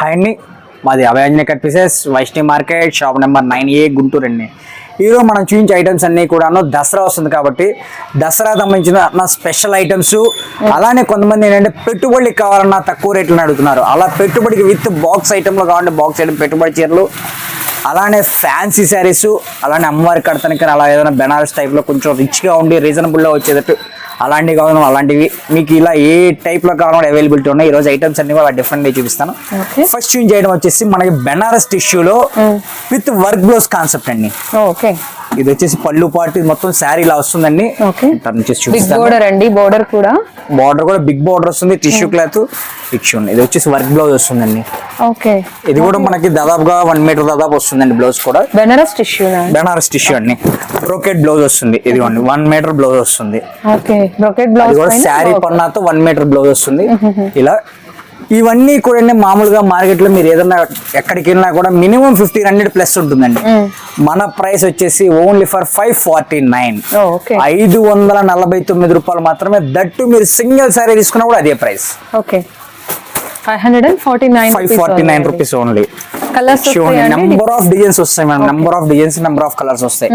Hi అండి. మాది Abhayanjaneya cut pieces Vaishnavi market shop number nine A Guntur అండి. ఈరోజు మనం చూపించే ఐటమ్స్ అన్నీ కూడాను దసరా వస్తుంది కాబట్టి దసరా సంబంధించిన నా స్పెషల్ ఐటమ్స్. అలానే కొంతమంది ఏంటంటే పెట్టుబడికి కావాలన్నా తక్కువ రేట్లను అడుగుతున్నారు. అలా పెట్టుబడికి విత్ బాక్స్ ఐటెంలో కావాలంటే బాక్స్ ఐటమ్ పెట్టుబడి చీరలు అలానే ఫ్యాన్సీ శారీస్ అలానే అమ్మవారి కడతానికి అలా ఏదైనా బెనారస్ టైప్లో కొంచెం రిచ్గా ఉండి రీజనబుల్లో వచ్చేటట్టు అలాంటివి కావాలి అలాంటివి మీకు ఇలా ఏ టైప్లో కావాలో అవైలబిలిటీ ఉన్నాయి. ఈరోజు ఐటమ్స్ అన్ని కూడా డిఫరెంట్గా చూపిస్తాను. ఫస్ట్ చూన్ చేయడం వచ్చేసి మనకి బెనారస్ టిష్యూలో విత్ వర్క్ బ్లౌజ్ కాన్సెప్ట్ అండి. ఓకే. ఇది వచ్చేసి పళ్ళు పాటు మొత్తం శారీ ఇలా వస్తుందండి. బోర్డర్ అండి బోర్డర్ కూడా? బార్డర్ కూడా బిగ్ బార్డర్ వస్తుంది టిష్యూ క్లాత్ ఇచ్చి ఇది వచ్చేసి వర్క్ బ్లౌజ్ వస్తుందండి. ఓకే. ఇది కూడా మనకి దాదాపుగా వన్ మీటర్ దాదాపు వస్తుందండి బ్లౌజ్ కూడా. బెనారస్ టిష్యూ బెనారస్ టిష్యూ అండి. బ్రోకెట్ బ్లౌజ్ వస్తుంది. ఇది వన్ మీటర్ బ్లౌజ్ వస్తుంది. ఓకే బ్రొకెట్ అది బ్లౌజ్ కూడా శారీ పన్నాతో వన్ మీటర్ బ్లౌజ్ వస్తుంది. ఇలా ఇవన్నీ కూడా మామూలుగా మార్కెట్లో మీరు ఏదైనా ఎక్కడికి వెళ్ళినా కూడా మినిమం ఫిఫ్టీన్ హండ్రెడ్ ప్లస్ ఉంటుందండి. మన ప్రైస్ వచ్చేసి only for five forty nine. Okay. ఐదు వందల నలభై తొమ్మిది రూపాయలు మాత్రమే దట్టు మీరు సింగిల్ శారీ తీసుకున్నా కూడా అదే price. Okay. Five hundred and forty nine five forty nine rupees only colours number of designs వస్తాయి madam number of designs number of colours వస్తాయి.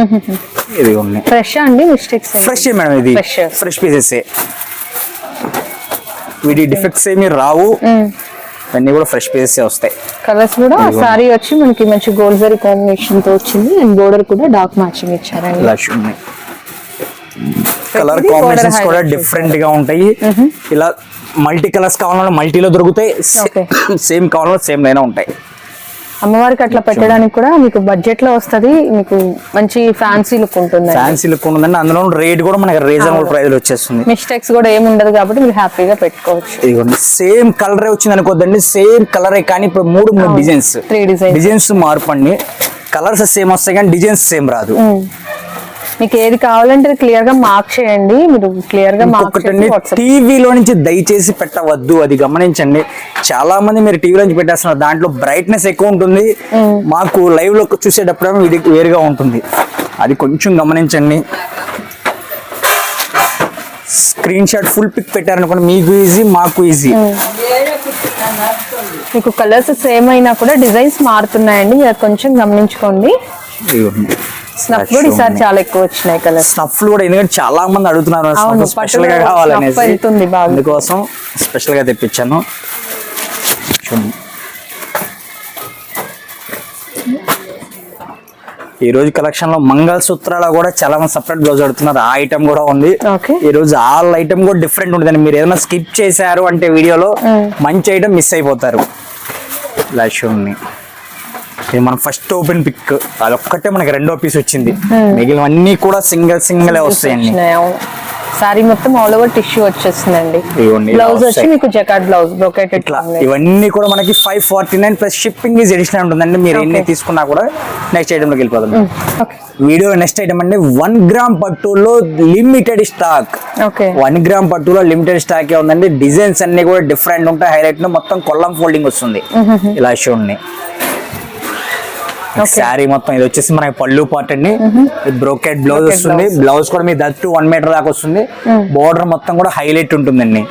ఇది ఫ్రెష్ అండి? మిస్టేక్స్ ఫ్రెష్ మేడం ఇది. ఫ్రెష్ పీసెస్ వీటి డిఫెక్ట్స్ ఏమి రావు. అన్నీ కూడా ఫ్రెష్ పీసెస్ వస్తాయి. కలర్స్ కూడా సారీ వచ్చి మనకి మంచి గోల్డ్ జరీ కాంబినేషన్తో వచ్చింది. అండ్ బోర్డర్ కూడా డార్క్ మ్యాచింగ్ ఇచ్చారండి. ఇలా ఉన్నాయి. కలర్ కాంబినేషన్స్ కూడా డిఫరెంట్గా ఉంటాయి. ఇలా మల్టీ కలర్స్ కావాలన్నా మల్టీలో దొరుకుతాయి. సేమ్ కావాలన్నా సేమ్ లైనా ఉంటాయి. అమ్మవారికి అట్లా పెట్టడానికి కూడా మీకు బడ్జెట్లో వస్తది మీకు మంచి ఫ్యాన్సీ లుక్ ఉంటుంది ఫ్యాన్సీ లుక్ ఉందండి అందులో రేట్ కూడా మనకి రీజనబుల్ ప్రైస్ వచ్చేస్తుంది. మిస్టేక్స్ కూడా ఏమి ఉండదు కాబట్టి మీరు హ్యాపీగా పెట్టుకోవచ్చు. ఇదిగోండి. సేమ్ కలరే వచ్చింది అనుకోద్దండి సేమ్ కలరే కానీ ఇప్పుడు మూడు మూడు డిజైన్స్ త్రీ డిజైన్స్ మార్పు అండి కలర్స్ సేమ్ వస్తాయి కానీ డిజైన్స్ సేమ్ రాదు. మీకు ఏది కావాలంటే క్లియర్గా మార్క్ చేయండి. మీరు క్లియర్గా మార్క్ టీవీలో నుంచి దయచేసి పెట్టవద్దు అది గమనించండి. చాలా మంది మీరు టీవీలో నుంచి పెట్టేస్తున్నారు దాంట్లో బ్రైట్నెస్ ఎక్కువ ఉంటుంది. మాకు లైవ్లో చూసేటప్పుడు ఇది వేరుగా ఉంటుంది. అది కొంచెం గమనించండి. స్క్రీన్ షాట్ ఫుల్ పిక్ పెట్టారనుకోండి మీకు ఈజీ మాకు ఈజీ మీకు కలర్స్ సేమ్ అయినా కూడా డిజైన్స్ మారుతున్నాయండి కొంచెం గమనించుకోండి. స్నఫ్ కూడా ఈసారి చాలా ఎక్కువ వచ్చినాయి కలర్స్ స్నఫ్ కూడా ఎందుకంటే చాలా మంది అడుగుతున్నారు స్పెషల్గా కావాలనేసి. అందుకోసం స్పెషల్గా తెప్పించాను. ఈ రోజు కలెక్షన్లో మంగళ సూత్రాల కూడా చాలా మంది సపరేట్ బ్లౌజ్ అడుగుతున్నారు. ఆ ఐటమ్ కూడా ఉంది. ఈ రోజు ఆల్ ఐటమ్ కూడా డిఫరెంట్ ఉంటుంది మీరు ఏదైనా స్కిప్ చేశారు అంటే వీడియోలో మంచి ఐటమ్ మిస్ అయిపోతారు. చూడండి. ఇది మన ఫస్ట్ ఓపెన్ పిక్ అదొక్కటే మనకి రెండో పీస్ వచ్చింది. మిగిలినవన్నీ కూడా సింగిల్ సింగిల్ వస్తాయండి. సారీ మొత్తం ఆల్ ఓవర్ టిష్యూ వచ్చేస్తుందండి. బ్లౌజ్ వచ్చి. మీకు జకాట్ బ్లౌజ్ బ్రోకెటెడ్ ఇట్లా ఇవన్నీ కూడా మనకి five forty nine plus shipping is additional ఉంటుందండి. మీరు ఎన్ని. తీసుకున్నా కూడా నెక్స్ట్ ఐటమ్లోకి వెళ్ళిపోతుంది వీడియో నెక్స్ట్ ఐటమ్ అండి వన్ గ్రామ్ పట్టులో limited stock okay one gram పట్టులో లిమిటెడ్ స్టాక్ ఉందండి. డిజైన్స్ అన్ని కూడా డిఫరెంట్ ఉంటాయి. హైలైట్ మొత్తం కొల్లం ఫోల్డింగ్ వస్తుంది. ఇలా Okay. శారీ మొత్తం ఇది వచ్చేసి మనకి పళ్ళు పార్ట్ అండి. బ్రోకెట్ బ్లౌజ్ వస్తుంది. బ్లౌజ్ కూడా మీ దట్టు వన్ మీటర్ దాకా వస్తుంది. బోర్డర్ మొత్తం కూడా హైలైట్ ఉంటుందండి.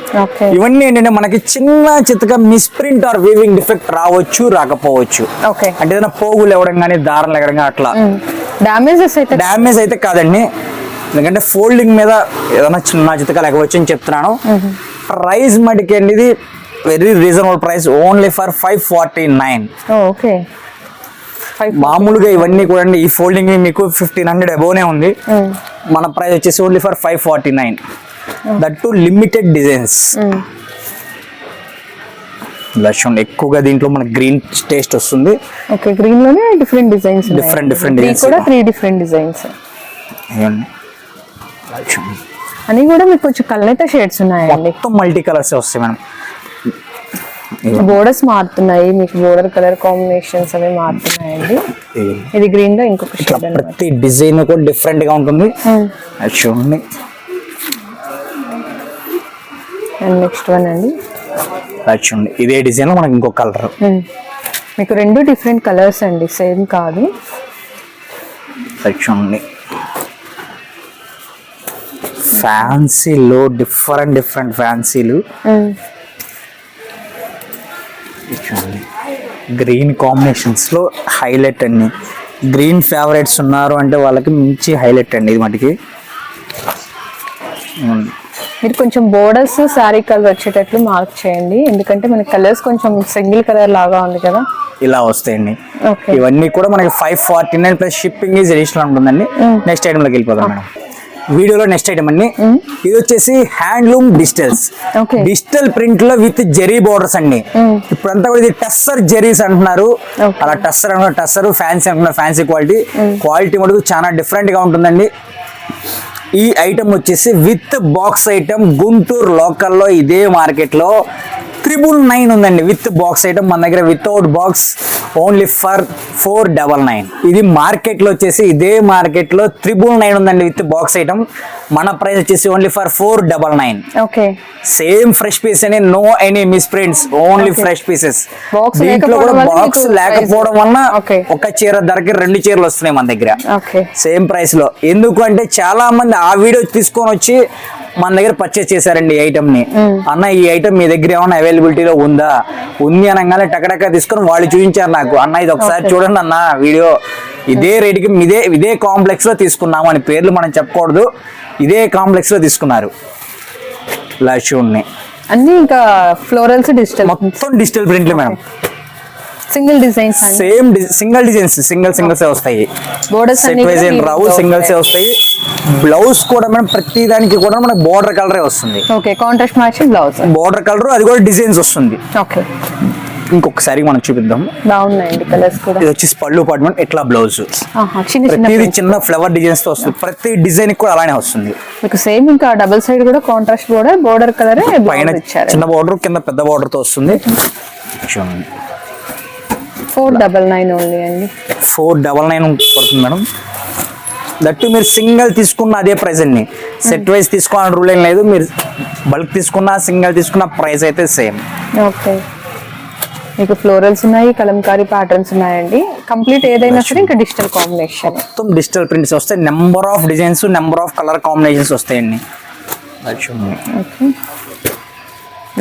ఇవన్నీ ఏంటంటే మనకి చిన్న చిత్తగా మిస్ప్రింట్ ఆర్ వీవింగ్ డిఫెక్ట్ రావచ్చు రాకపోవచ్చు. అంటే ఏదైనా పోగులు ఇవ్వడం కానీ దారం ఎగడం అట్లా. డామేజెస్ అయితే డ్యామేజ్ అయితే కాదండి. ఎందుకంటే ఫోల్డింగ్ మీద ఏదైనా చిన్న చిత్తకాలు ఎగవచ్చు అని చెప్తున్నాను. ప్రైస్ మటుకి అండి ఇది very reasonable price only for five forty nine okay మామూలుగా ఇవన్నీ కూడా ఈ ఫోల్డింగ్ మీకు ఫిఫ్టీన్ హండ్రెడ్ అబోనే ఉంది. మన ప్రైస్ వచ్చేసి only for five forty nine that too limited designs Laxman ఎక్కువగా దీంట్లో మనకి గ్రీన్ టేస్ట్ వస్తుంది. Okay గ్రీన్లోనే different designs Different, different designs. కూడా త్రీ డిఫరెంట్ డిజైన్స్ అని కూడా మీకు కొంచెం కలనైతే షేడ్స్ ఉన్నాయండి. మొత్తం మల్టీ కలర్స్ వస్తాయి మేడం. బోర్డర్స్ మారుతున్నాయి మీకు బోర్డర్ కలర్ కాంబినేషన్స్ అవి మారుతున్నాయండి. ఇవ్వండి. ఇది గ్రీన్లో ఇంకొక షేడ్ ప్రతి డిజైన్ కూడా డిఫరెంట్గా ఉంటుంది. అది చూడండి. అండ్ నెక్స్ట్ వన్ అండి. చూడండి. ఇదే డిజైన్లో మనకి ఇంకో కలర్ Hmm. మీకు రెండు డిఫరెంట్ కలర్స్ అండి సేమ్ కాదు. చూడండి. ఫ్యాన్సీలో డిఫరెంట్ డిఫరెంట్ ఫ్యాన్సీలు Hmm. చూడండి గ్రీన్ కాంబినేషన్స్లో హైలైట్ అండి గ్రీన్ ఫేవరెట్స్ ఉన్నారు అంటే వాళ్ళకి మంచి హైలైట్ అండి ఇది మటుకి. మీరు కొంచెం బోర్డర్స్ శారీ కలర్ వచ్చేటట్లు మార్క్ చేయండి. ఎందుకంటే మన కలర్స్ కొంచెం సింగిల్ కలర్ లాగా ఉంది కదా. ఇలా వస్తాయండి. ఇవన్నీ కూడా మనకి five forty nine plus shipping is additional ఉంటుందండి నెక్స్ట్ ఐటమ్లోకి వెళ్ళిపోదాం మేడం. వీడియోలో నెక్స్ట్ ఐటమ్ అండి. ఇది వచ్చేసి హ్యాండ్లూమ్ డిజిటల్స్. డిజిటల్ ప్రింట్లో విత్ జెరీ బోర్డర్స్ అండి. ఇప్పుడంతా కూడా ఇది టస్సర్ జెరీస్ అంటున్నారు. అలా టస్సర్ అంటున్నారు టస్సర్ ఫ్యాన్సీ అంటున్నారు ఫ్యాన్సీ క్వాలిటీ. క్వాలిటీ మటుకు చాలా డిఫరెంట్గా ఉంటుందండి. ఈ ఐటమ్ వచ్చేసి విత్ బాక్స్ ఐటమ్ గుంటూరు లోకల్లో ఇదే మార్కెట్లో త్రిబుల్ నైన్ ఉందండి. విత్ బాక్స్ ఐటమ్ మన దగ్గర without box only for four double nine ఇది మార్కెట్లో వచ్చేసి ఇదే మార్కెట్లో త్రిబుల్ నైన్ ఉందండి విత్ బాక్స్ ఐటమ్ మన ప్రైస్ వచ్చేసి only for four double nine okay same fresh piece అని no any misprints only. Fresh pieces దీంట్లో కూడా బాక్స్ లేకపోవడం వల్ల Okay. ఒక చీర ధరకి రెండు చీరలు వస్తున్నాయి మన దగ్గర. సేమ్ ప్రైస్లో. ఎందుకు అంటే చాలా మంది ఆ వీడియో తీసుకొని వచ్చి మన దగ్గర పర్చేస్ చేశారండి ఈ ఐటమ్ని. అన్న ఈ ఐటమ్ మీ దగ్గర ఏమైనా అవైలబిలిటీలో ఉందా? ఉంది అనగానే టకటక తీసుకొని వాళ్ళు చూపించారు నాకు. అన్న ఇది ఒకసారి. చూడండి అన్న వీడియో. ఇదే రేట్కి ఇదే ఇదే కాంప్లెక్స్లో తీసుకున్నాము అని పేర్లు మనం చెప్పకూడదు. ఇదే కాంప్లెక్స్లో తీసుకున్నారు చూడండి అన్ని ఇంకా ఫ్లోరల్స్ డిజిటల్ మొత్తం డిజిటల్ ప్రింట్లు madam single designs same single designs single singles వస్తాయి. బోర్డర్స్ సెట్ వైజ్ ఏం రావు సింగిల్స్ వస్తాయి. బ్లౌజ్ కూడా మనం ప్రతి దానికి కూడా మనకు బోర్డర్ కలరే వస్తుంది. Okay contrast matching blouse border colour అది కూడా డిజైన్స్ వస్తుంది. ఓకే ఇంకొకసారి మనం చూపిద్దాం. బాగున్నాయండి కలర్స్ కూడా. ఇది వచ్చేసి పళ్ళు పాటు ఇట్లా బ్లౌజ్ ప్రతిది. చిన్న ఫ్లవర్ డిజైన్స్తో వస్తుంది. ప్రతి డిజైన్ కూడా అలానే వస్తుంది. మీకు సేమ్ ఇంకా డబుల్ సైడ్ కూడా కాంట్రాస్ట్ బోర్డర్ బోర్డర్ కలర్ పైన చిన్న బోర్డర్ కింద పెద్ద బోర్డర్తో వస్తుంది. చూడండి. ఫోర్ డబల్ నైన్ ఓన్లీ అండి. ఫోర్ డబల్ నైన్ పడుతుంది మేడం. దట్టు మీరు సింగిల్ తీసుకున్న అదే ప్రైస్ అండి. సెట్ వైజ్ తీసుకోవాలని రూల్ ఏం లేదు. మీరు బల్క్ తీసుకున్న సింగిల్ తీసుకున్న ప్రైస్ అయితే సేమ్ ఓకే. మీకు ఫ్లోరల్స్ ఉన్నాయి కలంకారీ ప్యాటర్న్స్ ఉన్నాయండి. కంప్లీట్ ఏదైనా సరే ఇంకా డిజిటల్ కాంబినేషన్ మొత్తం డిజిటల్ ప్రింట్స్ వస్తాయి. Number of designs number of colour combinations వస్తాయండి. ఓకే.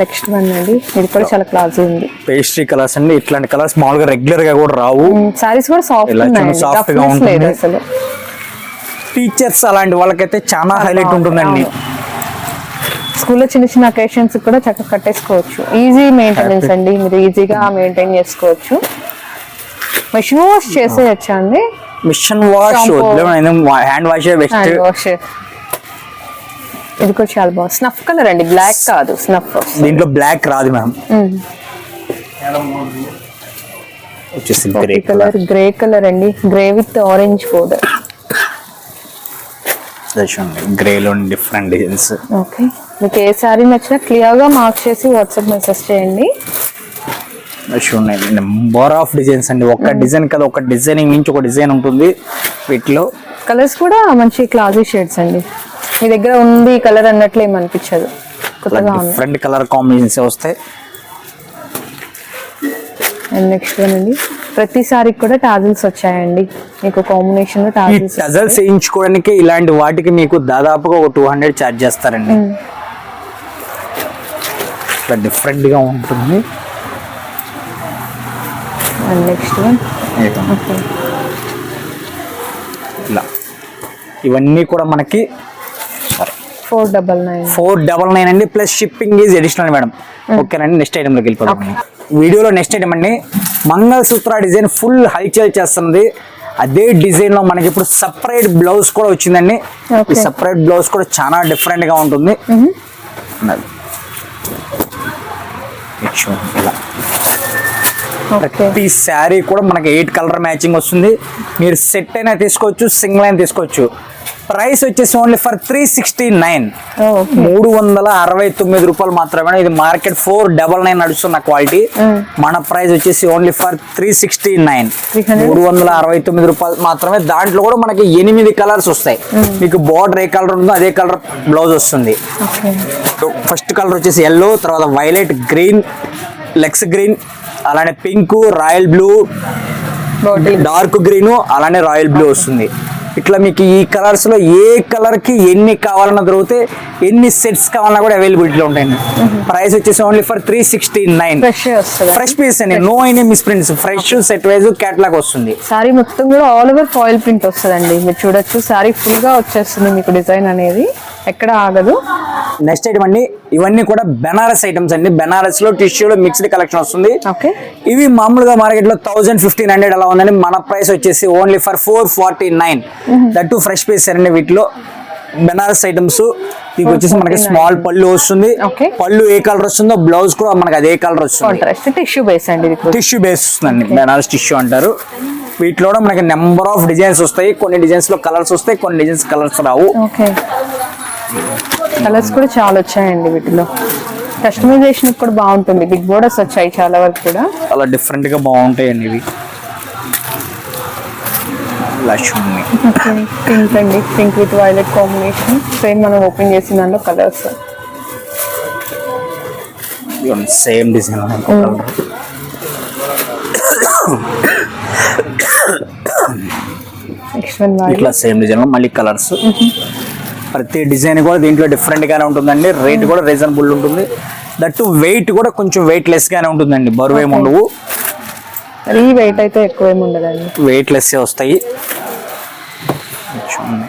నెక్స్ట్ వన్ అండి. ఇది కూడా చాలా క్లాస్ ఉంది. పేస్ట్రీ కలర్స్ అండి. ఇట్లాంటి కలర్స్ మామూలుగా రెగ్యులర్గా కూడా రావు. సారీస్ కూడా సాఫ్ట్ ఉన్నాయండి. soft గా ఉంటుంది. అసలు. టీచర్స్ అలాంటి వాళ్ళకైతే చాలా హైలైట్ ఉంటుందండి. స్కూల్లో చిన్న చిన్న అకేషన్స్ కూడా చక్కగా కట్టేసుకోవచ్చు. ఈజీ మెయింటెనెన్స్ అండి. మీరు ఈజీగా మెయింటైన్ చేసుకోవచ్చు. మెషిన్ వాష్ చేసేయచ్చా అండి? Machine wash. Hand wash best hand wash ఇది కూడా చాలా బాగుంది. స్నఫ్ కలర్ అండి బ్లాక్ కాదు స్నఫ్ దీంట్లో బ్లాక్ రాదు ma'am grey colour grey colour అండి. గ్రే విత్ ఆరెంజ్ చూడండి గ్రేలో డిఫరెంట్ డిజైన్స్ ఓకే మీకు ఏ శారీ నచ్చినా క్లియర్గా మార్క్ చేసి వాట్సాప్ మెసేజ్ చేయండి. చూడండి నెంబర్ ఆఫ్ డిజైన్స్ అండి. ఒక డిజైన్ కదా ఒక డిజైనింగ్ నుంచి ఒక డిజైన్ ఉంటుంది వీటిలో. కలర్స్ కూడా మంచి క్లాసీ షేడ్స్ అండి. మీ దగ్గర ఉంది కలర్ అన్నట్లు ఏం అనిపించదు. కొత్తగా ఉంది. డిఫరెంట్ కలర్ కాంబినేషన్స్ వస్తాయి. అండ్ నెక్స్ట్ వన్ అండి. ప్రతి సారికి కూడా టాజిల్స్ వచ్చాయండి. మీకు కాంబినేషన్ టాజిల్స్ టజల్స్ వేయించుకోవడానికి ఇలాంటి వాటికి మీకు దాదాపుగా ఒక టూ హండ్రెడ్ ఛార్జ్ చేస్తారండి. ఇట్లా డిఫరెంట్గా ఉంటుంది. అండ్ నెక్స్ట్ వన్ ఓకే ఇలా. ఇవన్నీ కూడా మనకి four double nine. Four double nine అండి plus shipping is additional madam. ఓకేనండి నెక్స్ట్ ఐటెంలోకి వెళ్ళిపోతాం వీడియోలో నెక్స్ట్ ఐటమ్ అండి మంగళసూత్ర డిజైన్ ఫుల్ హల్చల్ చేస్తున్నది. అదే డిజైన్లో మనకి ఇప్పుడు సపరేట్ బ్లౌజ్ కూడా వచ్చిందండి. ఈ. సపరేట్ బ్లౌజ్ కూడా చాలా డిఫరెంట్గా ఉంటుంది. ఓకే ప్రతి శారీ కూడా మనకి ఎయిట్ కలర్ మ్యాచింగ్ వస్తుంది. మీరు సెట్ అయినా తీసుకోవచ్చు సింగిల్ అయినా తీసుకోవచ్చు. ప్రైస్ వచ్చేసి only for three sixty nine మూడు వందల అరవై తొమ్మిది రూపాయలు మాత్రమే. ఇది మార్కెట్ ఫోర్ డబల్ నైన్ నడుస్తున్న క్వాలిటీ. మన ప్రైస్ వచ్చేసి only for three sixty nine 300. మూడు వందల అరవై తొమ్మిది రూపాయలు మాత్రమే. దాంట్లో కూడా మనకి ఎనిమిది కలర్స్ వస్తాయి. మీకు బార్డర్ ఏ కలర్ ఉందో అదే కలర్ బ్లౌజ్ వస్తుంది. ఫస్ట్ కలర్ వచ్చేసి ఎల్లో తర్వాత వైలెట్ గ్రీన్ లెక్స్ గ్రీన్ అలానే pink royal blue dark green అలానే రాయల్ బ్లూ వస్తుంది. ఇట్లా మీకు ఈ కలర్స్లో ఏ కలర్కి ఎన్ని కావాలన్నా దొరికితే ఎన్ని సెట్స్ కావాలన్నా కూడా అవైలబిలిటీలో ఉంటాయండి. ప్రైస్ వచ్చేసి only for three sixty nine fresh piece అండి. No any misprints fresh set wise catalogue వస్తుంది. సారీ మొత్తం కూడా ఆల్ ఓవర్ ఫాయిల్ ప్రింట్ వస్తుందండి. మీరు చూడొచ్చు. సారీ ఫుల్గా వచ్చేస్తుంది మీకు డిజైన్ అనేది. ఎక్కడ ఆగదు. నెక్స్ట్ ఐటమ్ అండి. ఇవన్నీ కూడా బెనారస్ ఐటమ్స్ అండి. బెనారస్లో టిష్యూలో మిక్స్డ్ కలెక్షన్ వస్తుంది. ఓకే. ఇవి మామూలుగా మార్కెట్లో థౌసండ్ ఫిఫ్టీన్ హండ్రెడ్ అలా ఉందండి. మన ప్రైస్ వచ్చేసి only for four forty nine that fresh piece అండి వీటిలో. బెనారస్ ఐటమ్స్ మీకు వచ్చేసి మనకి స్మాల్ పళ్ళు వస్తుంది. పళ్ళు ఏ కలర్ వస్తుందో బ్లౌజ్ కూడా మనకి అదే కలర్ వస్తుంది. టిష్యూ బేస్ అండి టిష్యూ బేస్ వస్తుందండి. బెనారస్ టిష్యూ అంటారు. వీటిలో మనకి నెంబర్ ఆఫ్ డిజైన్స్ వస్తాయి. కొన్ని డిజైన్స్లో కలర్స్ వస్తాయి. కొన్ని డిజైన్స్ కలర్స్ రావు. కలర్స్ కూడా చాలా వచ్చాయండి వీటిలో. కస్టమైజేషన్ కూడా బాగుంటుంది. బిగ్ బోర్డర్స్ వచ్చాయి చాలా వరకు కూడా. చాలా డిఫరెంట్గా బాగుంటాయండి ఇవి. పింక్ అండి. Pink with violet combination same మనం ఓపెన్ చేసిన దాంట్లో colours same design next one ఇట్లా సేమ్ డిజైన్ మళ్ళీ కలర్స్ ప్రతి డిజైన్ కూడా దీంట్లో డిఫరెంట్ గానే ఉంటుందండి. రేట్ కూడా రీజనబుల్ ఉంటుంది. దట్టు వెయిట్ కూడా కొంచెం వెయిట్ లెస్ గానే ఉంటుందండి. బరువు ఏమి ఉండవు. వెయిట్ అయితే ఎక్కువ ఏమి ఉండదండి. వెయిట్ లెస్ వస్తాయి. చూడండి.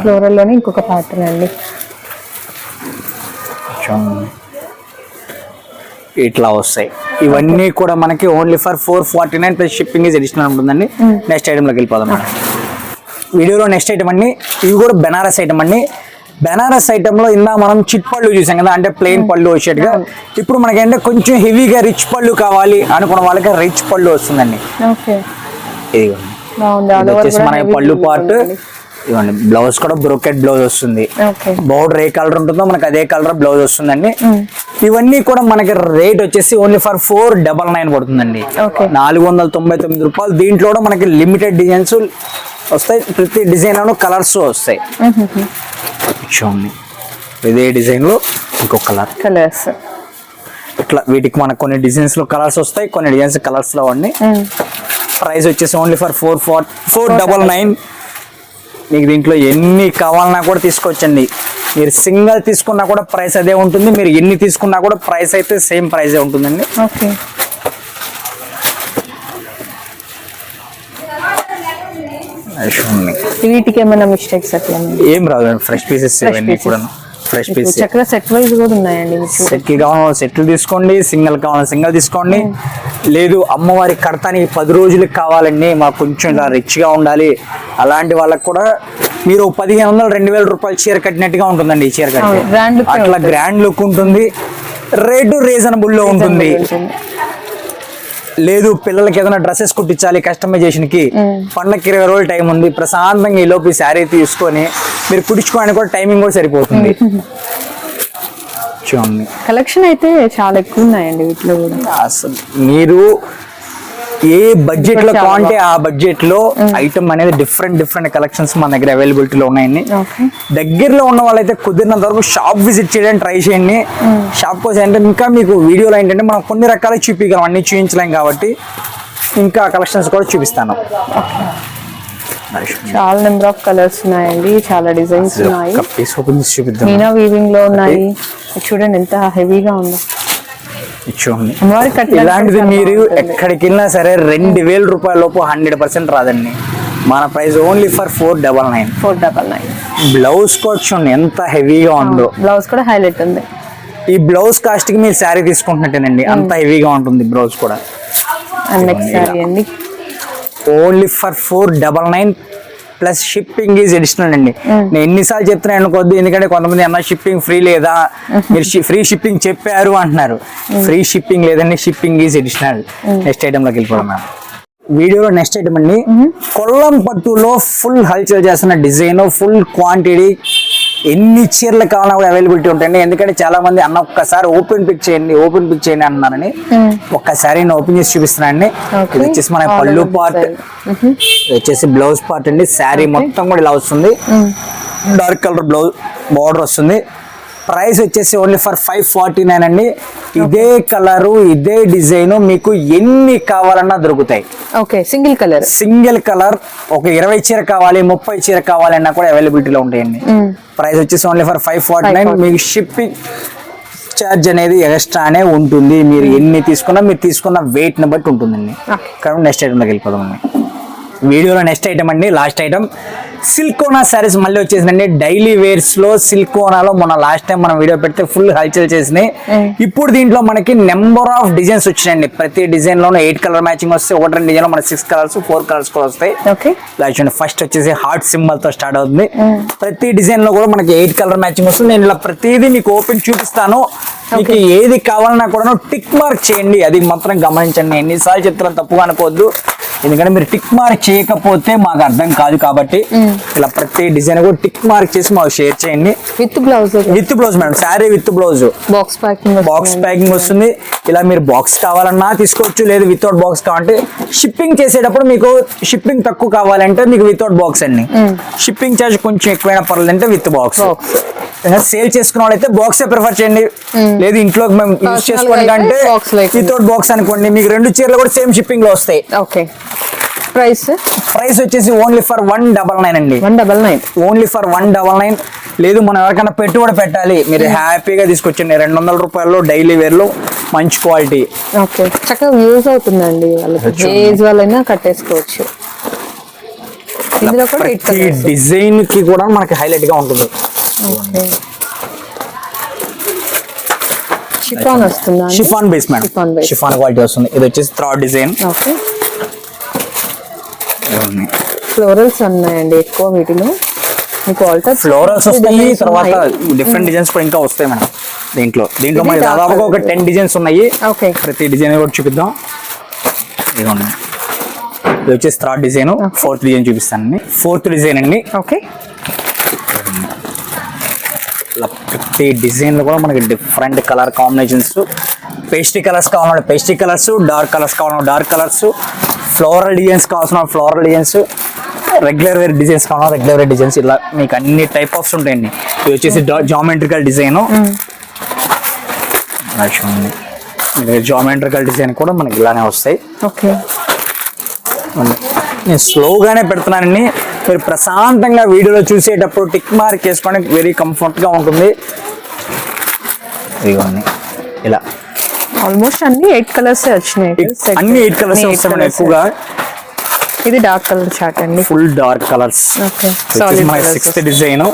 ఫ్లోరల్లోనే ఇంకొక ప్యాటర్న్ అండి. ఇట్లా వస్తాయి. ఇవన్నీ కూడా మనకి only for four forty nine plus shipping is additional ఉంటుందండి నెక్స్ట్ ఐటెంలోకి వెళ్ళిపోదాం వీడియోలో నెక్స్ట్ ఐటమ్ అండి. ఇవి కూడా బెనారస్ ఐటమ్ అండి. బెనారస్ ఐటమ్లో ఇందా మనం చిట్ పళ్ళు చూసాం కదా అంటే ప్లెయిన్ పళ్ళు వచ్చేట్టుగా. ఇప్పుడు మనకంటే కొంచెం హెవీగా రిచ్ పళ్ళు కావాలి అనుకున్న వాళ్ళకి రిచ్ పళ్ళు వస్తుందండి. వచ్చేసి మన పళ్ళు పార్ట్ ఇవ్వండి బ్లౌజ్ కూడా బ్రోకెట్ బ్లౌజ్ వస్తుంది. బోర్డర్ ఏ కలర్ ఉంటుందో మనకి అదే కలర్ బ్లౌజ్ వస్తుందండి. ఇవన్నీ కూడా మనకి రేట్ వచ్చేసి only for four double nine పడుతుందండి. నాలుగు వందల తొంభై తొమ్మిది రూపాయలు. దీంట్లో కూడా మనకి లిమిటెడ్ డిజైన్స్ వస్తాయి. ప్రతి డిజైన్ లోనూ కలర్స్ వస్తాయి. చూడండి. ఇదే డిజైన్లో ఇంకో కలర్ కలర్స్ ఇట్లా వీటికి మనకు కొన్ని డిజైన్స్లో కలర్స్ వస్తాయి కొన్ని డిజైన్స్ కలర్స్లో అండి. ప్రైస్ వచ్చేసి only for four four four double nine మీకు దీంట్లో ఎన్ని కావాలన్నా కూడా తీసుకోవచ్చండి. మీరు సింగిల్ తీసుకున్నా కూడా ప్రైస్ అదే ఉంటుంది. మీరు ఎన్ని తీసుకున్నా కూడా ప్రైస్ అయితే సేమ్ ప్రైజే ఉంటుందండి. ఓకే అది చూడండి. వీటికి ఏమైనా మిస్టేక్స్ అట్లా ఏం రాదు ఫ్రెష్ పీసెస్ ఇవన్నీ. కూడా ఫ్రెష్ పీస్ చక్కగా సెట్ వైజ్ కూడా ఉన్నాయండి. సెట్లు కావాలి సెట్లు తీసుకోండి సింగిల్ కావాలి సింగిల్ తీసుకోండి. లేదు అమ్మవారి కడతానికి పది రోజులకి కావాలండి మాకు కొంచెం ఇలా రిచ్గా ఉండాలి. అలాంటి వాళ్ళకి కూడా మీరు పదిహేను వందలు రెండు వేల రూపాయలు చీర కట్టినట్టుగా ఉంటుందండి ఈ చీర కట్టి అట్లా. గ్రాండ్ లుక్ ఉంటుంది. రేటు రీజనబుల్లో ఉంటుంది. ఉంటుంది. లేదు పిల్లలకి ఏదైనా డ్రెస్సెస్ కుట్టించాలి కస్టమైజేషన్కి పండగకి ఇరవై రోజులు టైం ఉంది ప్రశాంతంగా ఈ లోపు శారీ తీసుకొని మీరు కుట్టించుకోవడానికి కూడా టైమింగ్ కూడా సరిపోతుంది. చూడండి. కలెక్షన్ అయితే చాలా ఎక్కువ ఉన్నాయండి వీటిలో కూడా. అసలు మీరు ఏ బడ్జెట్లో. కావాలంటే ఆ బడ్జెట్లో ఐటమ్ అనేది డిఫరెంట్ డిఫరెంట్ కలెక్షన్స్ మన దగ్గర అవైలబిలిటీలో ఉన్నాయండి. ఓకే దగ్గరలో ఉన్న వాళ్ళైతే కుదిరినంత వరకు షాప్ విజిట్ చేయడానికి ట్రై చేయండి. షాప్ కోసం అంటే ఇంకా మీకు వీడియోలో ఏంటంటే మనం కొన్ని రకాలు చూపించగలం అన్ని చూపించలేం కాబట్టి ఇంకా కలెక్షన్స్ కూడా చూపిస్తాను. చాలా నెంబర్ ఆఫ్ కలర్స్ ఉన్నాయండి చాలా డిజైన్స్ ఉన్నాయి. చూపిద్దాం. మీనా వీవింగ్లో ఉన్నాయి. చూడండి ఎంత హెవీగా ఉందో. చూడండి ఇలాంటిది మీరు. ఎక్కడికి వెళ్ళినా సరే రెండు వేల రూపాయల లోపు హండ్రెడ్ పర్సెంట్ రాదండి. మన price only for four double nine. Four double nine. Blouse కూడా చూడండి ఎంత హెవీగా ఉందో. బ్లౌజ్ కూడా హైలైట్ ఉంది. ఈ బ్లౌజ్ కాస్ట్కి మీరు శారీ తీసుకుంటున్నట్టేనండి అంత హెవీగా ఉంటుంది బ్లౌజ్ కూడా. Only for four double nine plus shipping is additional అండి. నేను ఎన్నిసార్లు చెప్తున్నాను అనుకోవద్దు ఎందుకంటే కొంతమంది అన్న షిప్పింగ్ ఫ్రీ లేదా? మీరు ఫ్రీ షిప్పింగ్ చెప్పారు అంటున్నారు. ఫ్రీ షిప్పింగ్ లేదండి షిప్పింగ్ ఈజ్ అడిషనల్. నెక్స్ట్ ఐటమ్లోకి వెళ్ళిపోవడం మేడం. వీడియోలో నెక్స్ట్ ఐటమ్ అండి. కొల్లం పట్టులో ఫుల్ హల్చల్ చేస్తున్న డిజైన్ ఫుల్ క్వాంటిటీ ఎన్ని చీరలు కావాలన్నా కూడా అవైలబిలిటీ ఉంటాయండి. ఎందుకంటే చాలా మంది అన్న ఒక్కసారి ఓపెన్ పిక్ చేయండి ఓపెన్ పిక్ చేయండి అన్నారని ఒక్కసారి నేను ఓపెన్ చేసి చూపిస్తున్నాను అండి. ఇది వచ్చేసి మన పళ్ళు పార్ట్ వచ్చేసి బ్లౌజ్ పార్ట్ అండి. శారీ మొత్తం కూడా ఇలా వస్తుంది. డార్క్ కలర్ బ్లౌజ్ బార్డర్ వస్తుంది. ప్రైస్ వచ్చేసి only for five forty nine అండి. ఇదే కలరు ఇదే డిజైన్ మీకు ఎన్ని కావాలన్నా దొరుకుతాయి. Okay single colour. Single colour ఒక ఇరవై చీర కావాలి ముప్పై చీర కావాలన్నా కూడా అవైలబిలిటీలో ఉంటాయండి. ప్రైస్ వచ్చేసి only for five forty nine. మీకు షిప్పింగ్ ఛార్జ్ అనేది ఎక్స్ట్రానే ఉంటుంది. మీరు ఎన్ని తీసుకున్నా మీరు తీసుకున్న weight ని బట్టి ఉంటుందండి. కాబట్టి నెక్స్ట్ ఐటమ్లోకి వెళ్ళిపోదామండి. వీడియోలో నెక్స్ట్ ఐటమ్ అండి లాస్ట్ ఐటమ్ సిల్కోనా శారీస్ మళ్ళీ వచ్చేసిందండి. డైలీ వేర్స్లో సిల్కోనాలో మొన్న లాస్ట్ టైం మనం వీడియో పెడితే ఫుల్ హల్చల్ చేసినాయి. ఇప్పుడు దీంట్లో మనకి నెంబర్ ఆఫ్ డిజైన్స్ వచ్చినాయండి. ప్రతి డిజైన్ లోనూ ఎయిట్ కలర్ మ్యాచింగ్ వస్తే ఒకటి రెండు డిజైన్లో మనకి సిక్స్ కలర్స్ ఫోర్ కలర్స్ కూడా వస్తాయి. ఓకే. ఫస్ట్ వచ్చేసి హార్ట్ సింబల్తో స్టార్ట్ అవుతుంది. ప్రతి డిజైన్లో కూడా మనకి ఎయిట్ కలర్ మ్యాచింగ్ వస్తుంది. నేను ఇలా ప్రతిదీ మీకు ఓపెన్ చూపిస్తాను. మీకు ఏది కావాలన్నా కూడా టిక్ మార్క్ చేయండి. అది మాత్రం గమనించండి. ఎన్నిసార్లు చెప్తారని తప్పుగా అనుకోవద్దు. ఎందుకంటే మీరు టిక్ మార్క్ చేయకపోతే మాకు అర్థం కాదు కాబట్టి ఇలా ప్రతి డిజైన్ కూడా టిక్ మార్క్ చేసి మాకు షేర్ చేయండి. With blouse with blouse madam sari with blouse box packing box packing వస్తుంది. ఇలా మీరు బాక్స్ కావాలన్నా తీసుకోవచ్చు లేదు వితౌట్ బాక్స్ కావాలంటే షిప్పింగ్ చేసేటప్పుడు మీకు షిప్పింగ్ తక్కువ కావాలంటే మీకు వితౌట్ బాక్స్ అండి. షిప్పింగ్ ఛార్జ్ కొంచెం ఎక్కువైనా పర్లేదు అంటే విత్ బాక్స్ సేల్ చేసుకున్న వాళ్ళైతే బాక్స్ ప్రిఫర్ చేయండి. లేదు ఇంట్లో మేము యూజ్ అయితే అంటే. వితౌట్ బాక్స్ అనుకోండి. మీకు రెండు చీరలు కూడా సేమ్ షిప్పింగ్లో వస్తాయి. Okay price? ప్రైస్ వచ్చేసి only for one double nine అండి. One double nine. Only for one double nine. లేదు మనం ఎవరికైనా పెట్టుబడి పెట్టాలి. మీరు హ్యాపీగా తీసుకొచ్చండి. రెండు వందల రూపాయల్లో డైలీ వేర్లో మంచి క్వాలిటీ. ఓకే. చక్కగా యూజ్ అవుతుందండి వాళ్ళకి. ఏజ్ వాళ్ళైనా కట్టేసుకోవచ్చు. ఇందులో కూడా డిజైన్కి కూడా మనకి హైలైట్గా ఉంటుంది షిఫాన్ వస్తుందా? Chiffon base madam. Chiffon quality వస్తుంది. ఇది వచ్చేసి థ్రాడ్ డిజైన్. ఓకే. ఫ్లోరల్స్ ఉన్నాయండి ఎక్కువ వీటిలో. మీకు ఆల్టర్ ఫ్లోరల్స్ వస్తాయి తర్వాత డిఫరెంట్ డిజైన్స్ కూడా ఇంకా వస్తాయి మేడం దీంట్లో. దీంట్లో dark దాదాపుగా ఒక. టెన్ డిజైన్స్ ఉన్నాయి. ఓకే ప్రతి డిజైన్ కూడా చూపిద్దాం. ఇదిగోండి. ఇది వచ్చేసి థ్రాడ్ డిజైన్ ఫోర్త్ డిజైన్ చూపిస్తానండి. ఫోర్త్ డిజైన్ అండి. ఓకే ఇలా ప్రతి డిజైన్లో కూడా మనకి different colour combinations pastel colours కావాలంటే పేస్ట్రీ కలర్స్ డార్క్ కలర్స్ కావాలన్నా డార్క్ కలర్స్ ఫ్లోరల్ డిజైన్స్ కావాల్సిన floral designs regular wear designs కావాలన్నా రెగ్యులర్ వేర్ డిజైన్స్ ఇలా మీకు అన్ని టైప్ ఆఫ్స్ ఉంటాయండి. ఇది వచ్చేసి జామెట్రికల్ డిజైన్. జామెట్రికల్ డిజైన్ కూడా మనకి ఇలానే వస్తాయి. ఓకే. నేను స్లోగానే పెడుతున్నానండి. మీరు ప్రశాంతంగా వీడియోలో చూసేటప్పుడు టిక్ మార్క్ వేసుకోవడానికి వెరీ కంఫర్ట్గా ఉంటుంది. ఇలా. ఆల్మోస్ట్ అన్ని ఎయిట్ కలర్స్ వచ్చినాయి. అన్ని ఎయిట్ కలర్స్ వస్తాయి. ఎక్కువగా. ఇది డార్క్ కలర్ చార్ట్ అండి. ఫుల్ డార్క్ కలర్స్ మన సిక్స్త్ డిజైన్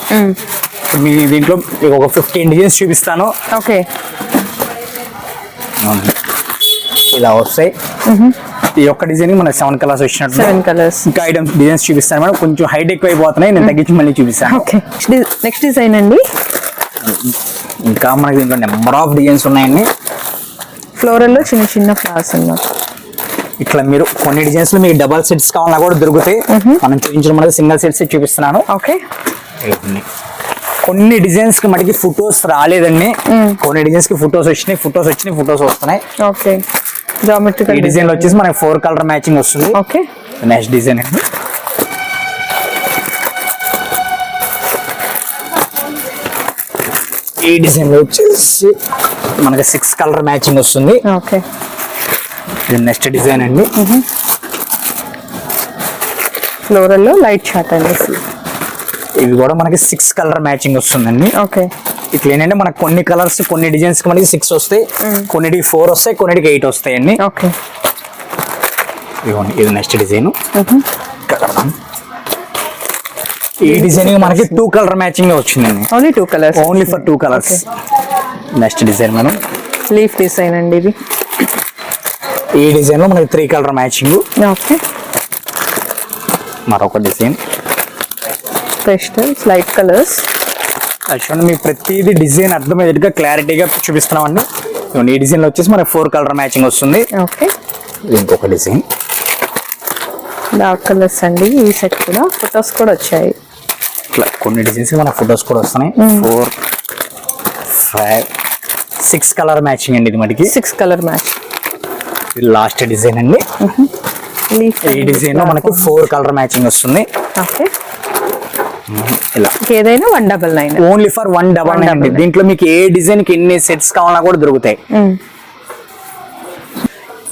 మీ దీంట్లో ఒక ఫిఫ్టీన్ డిజైన్స్ చూపిస్తాను. ఓకే. ఇలా వస్తాయి. ఈ ఒక్క డిజైన్ మనకి సెవెన్ కలర్స్ వచ్చినట్టు సెవెన్ కలర్స్ ఇంకా ఐటమ్స్ డిజైన్స్ చూపిస్తాను మేడం. కొంచెం హైట్ ఎక్కువ అయిపోతున్నాయి నేను తగ్గించి మళ్ళీ చూపిస్తాను. ఓకే. నెక్స్ట్ డిజైన్ అండి. ఇంకా మనకి దీంట్లో నెంబర్ ఆఫ్ డిజైన్స్ ఉన్నాయండి. ఫ్లోరల్లో చిన్న చిన్న ఫ్లవర్స్ అన్నమాట. ఇట్లా మీరు కొన్ని డిజైన్స్లో మీకు డబల్ సెట్స్ కావాలన్నా కూడా దొరుకుతాయి. మనం చూపించడం మనకి సింగిల్ సెట్స్ చూపిస్తున్నాను. ఓకే. కొన్ని డిజైన్స్కి మనకి ఫొటోస్ రాలేదండి. కొన్ని డిజైన్స్కి ఫొటోస్ వచ్చినాయి ఫొటోస్ వచ్చినాయి ఫొటోస్ వస్తున్నాయి. ఓకే ఈ జామెట్రికల్ డిజైన్ వచ్చేసి మనకి ఫోర్ కలర్ మ్యాచింగ్ వస్తుంది. ఓకే నెక్స్ట్ డిజైన్ అండి. ఈ డిజైన్లో వచ్చేసి మనకి సిక్స్ కలర్ మ్యాచింగ్ వస్తుంది. ఓకే. ఇది నెక్స్ట్ డిజైన్ అండి. ఫ్లోరల్లో లైట్ చార్ట్ అండి ఇవి కూడా మనకి సిక్స్ కలర్ మ్యాచింగ్ వస్తుందండి. ఓకే. ఇట్లా ఏంటంటే మనకి కొన్ని కలర్స్ కొన్ని డిజైన్స్ మనకి సిక్స్ వస్తాయి కొన్నిటికి ఫోర్ వస్తాయి కొన్నిటికి ఎయిట్ వస్తాయండి. ఓకే. ఇదిగోండి ఇది నెక్స్ట్ డిజైన్ ఈ డిజైన్ మనకి టూ కలర్ మ్యాచింగ్ వచ్చిందండి only two colours only for two colours next design madam leaf design అండి ఇది. ఈ డిజైన్లో మనకి త్రీ కలర్ మ్యాచింగ్ ఓకే మరొక డిజైన్ పెస్టల్స్ లైట్ కలర్స్ చూడండి మీ ప్రతిదీ డిజైన్ అర్థమయ్యేట్టుగా క్లారిటీగా చూపిస్తున్నామండి. ఈ డిజైన్లో వచ్చేసి మనకి ఫోర్ కలర్ మ్యాచింగ్ వస్తుంది. ఓకే ఇంకొక డిజైన్ డార్క్ కలర్స్ అండి ఈ సెట్ కూడా. ఫొటోస్ కూడా వచ్చాయి. ఇట్లా కొన్ని డిజైన్స్ మన ఫొటోస్ కూడా వస్తున్నాయి. Four five six colour matching అండి ఇది మనకి సిక్స్ కలర్ మ్యాచ్ ఇది లాస్ట్ డిజైన్ అండి. ఈ డిజైన్లో మనకి ఫోర్ కలర్ మ్యాచింగ్ వస్తుంది. ఇలా. ఏదైనా one double nine only for one double nine దీంట్లో మీకు ఏ డిజైన్కి ఎన్ని సెట్స్ కావాలన్నా కూడా దొరుకుతాయి.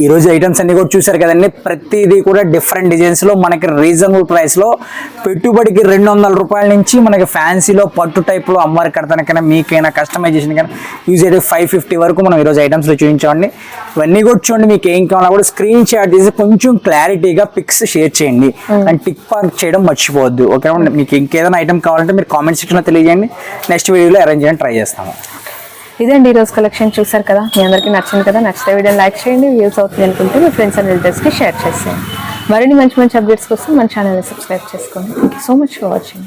ఈ రోజు ఐటమ్స్ అన్ని కూడా చూసారు కదండి. ప్రతిదీ కూడా డిఫరెంట్ డిజైన్స్లో మనకి రీజనబుల్ ప్రైస్లో పెట్టుబడికి రెండు వందల రూపాయల నుంచి మనకి ఫ్యాన్సీలో పట్టు టైప్లో అమ్మవారి కడతానికైనా మీకైనా కస్టమైజేషన్ కైనా యూజ్ అయితే ఫైవ్ ఫిఫ్టీ వరకు మనం ఈరోజు ఐటమ్స్లో చూపించామండి ఇవన్నీ కూడా చూడండి మీకు ఏం కావాలన్నా కూడా స్క్రీన్ షాట్ చేసి కొంచెం క్లారిటీగా పిక్స్ షేర్ చేయండి. అండ్ టిక్ పార్క్ చేయడం మర్చిపోవద్దు. ఓకే మీకు ఇంకేదైనా ఐటమ్ కావాలంటే మీరు కామెంట్ సెక్షన్లో తెలియజేయండి. నెక్స్ట్ వీడియోలో అరేంజ్ చేయడానికి ట్రై చేస్తాము. ఇదండి ఈరోజు కలెక్షన్ చూసారు కదా? మీ అందరికీ నచ్చింది కదా? నచ్చితే వీడియో లైక్ చేయండి వ్యూస్ అవుతుంది అనుకుంటే మీ ఫ్రెండ్స్ అండ్ రిలేటివ్స్కి షేర్ చేసేయండి. మరిన్ని మంచి మంచి అప్డేట్స్ కోసం మన ఛానల్ని సబ్స్క్రైబ్ చేసుకోండి. Thank so much for watching